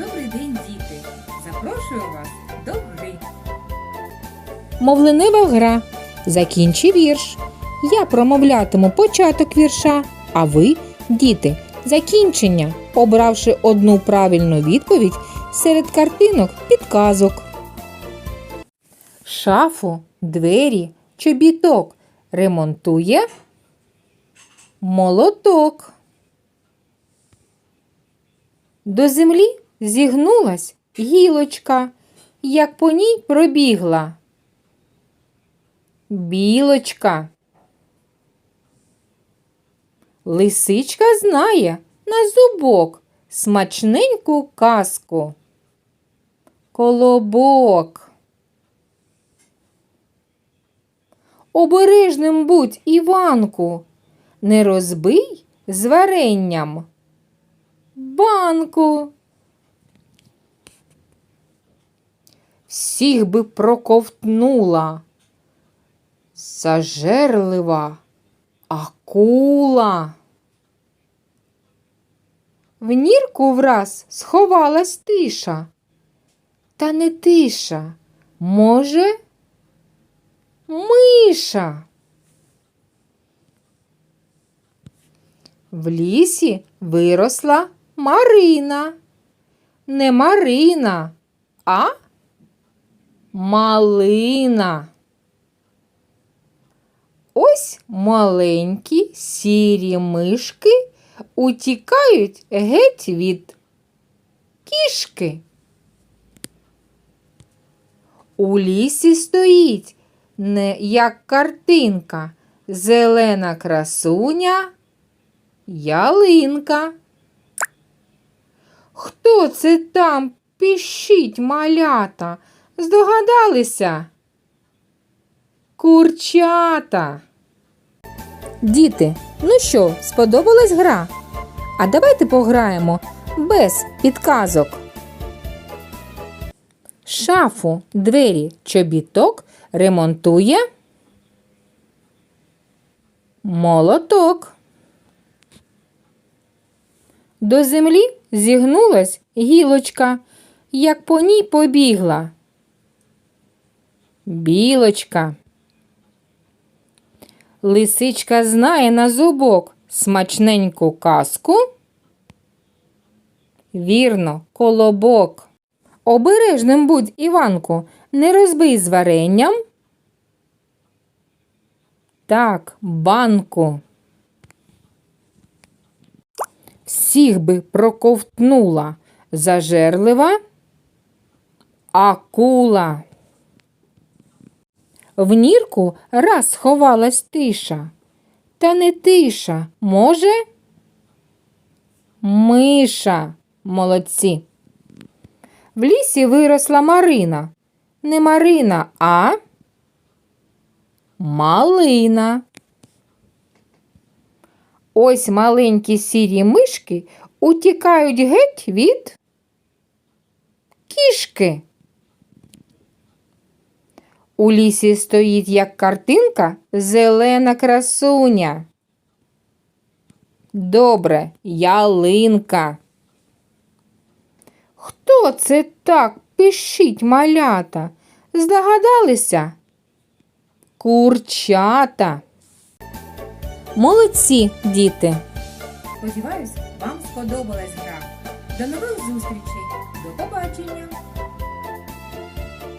Добрий день, діти! Запрошую вас до гри. Мовленива гра. Закінчи вірш. Я промовлятиму початок вірша, а ви, діти, закінчення, обравши одну правильну відповідь серед картинок підказок. Шафу, двері, чобіток ремонтує молоток. До землі зігнулась гілочка, як по ній пробігла. Білочка. Лисичка знає на зубок смачненьку казку. Колобок. Обережним будь, Іванку, не розбий з варенням. Банку. Всіх би проковтнула зажерлива акула. В нірку враз сховалась тиша. Та не тиша, може, миша. В лісі виросла Марина. Не Марина, а малина. Ось маленькі сірі мишки утікають геть від кішки. У лісі стоїть, не як картинка, зелена красуня, ялинка. Хто це там піщить малята? Здогадалися? Курчата. Діти, ну що, сподобалась гра? А давайте пограємо без підказок. Шафу, двері, чобіток ремонтує молоток. До землі зігнулась гілочка, як по ній побігла. Білочка. Лисичка знає на зубок смачненьку казку. Вірно, колобок. Обережним будь, Іванку, не розбий з варенням. Так, банку. Всіх би проковтнула зажерлива акула. В нірку раз сховалась тиша. Та не тиша, може? Миша, молодці. В лісі виросла Марина. Не Марина, а малина. Ось маленькі сірі мишки утікають геть від кішки. У лісі стоїть, як картинка, зелена красуня. Добре, ялинка. Хто це так пишіть малята? Здогадалися? Курчата. Молодці, діти. Сподіваюсь, вам сподобалась гра. До нових зустрічей. До побачення!